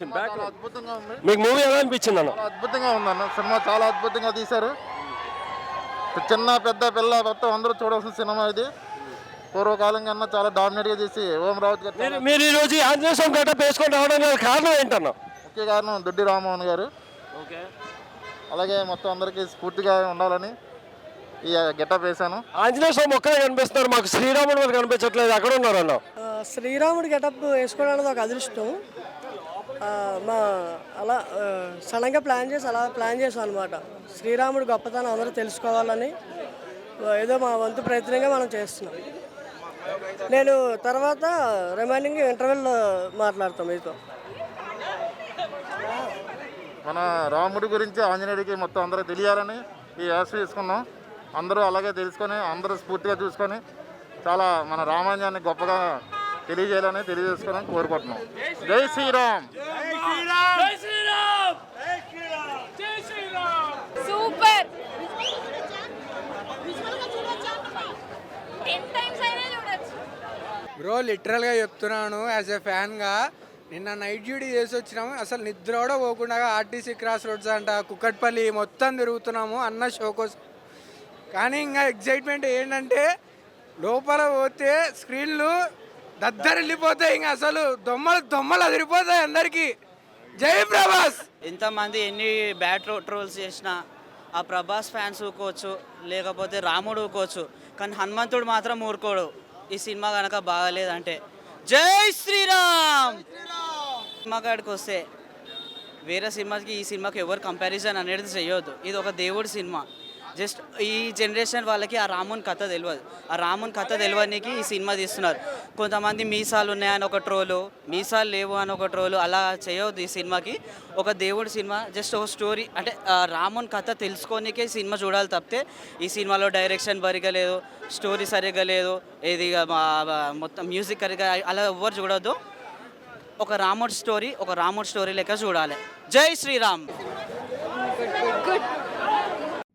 చాలా అద్భుతంగా ఉంది. మీకు మూవీ ఎలా అనిపించింది అన్న? చాలా అద్భుతంగా ఉందన్న. సినిమా చాలా అద్భుతంగా తీశారు. చిన్న పెద్ద పిల్ల మొత్తం అందరూ చూడాల్సిన సినిమా ఇది. పూర్వకాలం కన్నా చాలా డామినేట్గా చేసి ఓం రావుత్ గారు మీరు ఈ రోజు ఆంజనేయ స్వామి గట్ట వేసుకొని రావడానికి కారణం ఏంటన్నా? ముఖ్య కారణం దొడ్డి రామ్మోహన్ గారు. ఓకే. అలాగే మొత్తం అందరికీ స్ఫూర్తిగా ఉండాలని ఈ గెటప్ వేశాను. ఆంజనేయ స్వామి ఒక్కరే కనిపిస్తున్నారు. మాకు శ్రీరాముడు కనిపించట్లేదు. అక్కడ ఉన్నారన్న. శ్రీరాముడి గెటప్ వేసుకోవడానికి ఒక అదృష్టం. మా అలా సడన్గా ప్లాన్ చేసి అలా ప్లాన్ చేసాం అనమాట శ్రీరాముడు గొప్పతనం అందరూ తెలుసుకోవాలని ఏదో మా వంతు ప్రయత్నంగా మనం చేస్తున్నాం. నేను తర్వాత రిమైనింగ్ ఇంటర్వెల్లో మాట్లాడతాం మీతో. మన రాముడి గురించి ఆంజనేయుడికి మొత్తం అందరూ తెలియాలని ఈ యాస్ తీసుకున్నాం. అందరూ అలాగే తెలుసుకొని అందరూ స్ఫూర్తిగా చూసుకొని చాలా మన రామాయణాన్ని గొప్పగా తెలియజేయాలని తెలియజేసుకోవాలని కోరుకుంటున్నాం. జై శ్రీరామ్! సూపర్. బ్రో లిటరల్గా చెప్తున్నాను యాజ్ ఎ ఫ్యాన్గా నిన్న నైట్ డ్యూటీ చేసి వచ్చినాము. అసలు నిద్ర కూడా పోకుండా ఆర్టీసీ క్రాస్ రోడ్స్ అంట కుక్కట్పల్లి మొత్తం తిరుగుతున్నాము అన్న షో కోసం. కానీ ఇంకా ఎగ్జైట్మెంట్ ఏంటంటే లోపల పోతే స్క్రీన్లు దద్దరిల్లిపోతాయి ఇంకా అసలు. దొమ్మలు దొమ్మలు అదిరిపోతాయి అందరికీ. జై ప్రభాస్! ఎంతమంది ఎన్ని బ్యాట్ ట్రోల్స్ చేసినా ఆ ప్రభాస్ ఫ్యాన్స్ ఊకోవచ్చు లేకపోతే రాముడు ఊకోవచ్చు కానీ హనుమంతుడు మాత్రం ఊరుకోడు. ఈ సినిమా కనుక బాగాలేదంటే జై శ్రీరామ్! సినిమా కాడికి వస్తే వేరే సినిమాకి ఈ సినిమాకి ఎవరు కంపారిజన్ అనేది చేయొద్దు. ఇది ఒక దేవుడి సినిమా. జస్ట్ ఈ జనరేషన్ వాళ్ళకి ఆ రాముని కథ తెలియదు ఆ రాముని కథ తెలియనికి ఈ సినిమా తీస్తున్నారు. కొంతమంది మీసాలు ఉన్నాయని ఒక ట్రోలు మీసాలు లేవు అని ఒక ట్రోలు అలా చేయవద్దు ఈ సినిమాకి. ఒక దేవుడి సినిమా జస్ట్ ఒక స్టోరీ అంటే ఆ రాముని కథ తెలుసుకోనికే సినిమా చూడాలి తప్పితే ఈ సినిమాలో డైరెక్షన్ సరిగా లేదు స్టోరీ సరిగా లేదు ఏది మొత్తం మ్యూజిక్ సరిగా అలా ఎవ్వరు చూడొద్దు. ఒక రాముడి స్టోరీ ఒక రాముడి స్టోరీ లెక్క చూడాలి. జై శ్రీరామ్!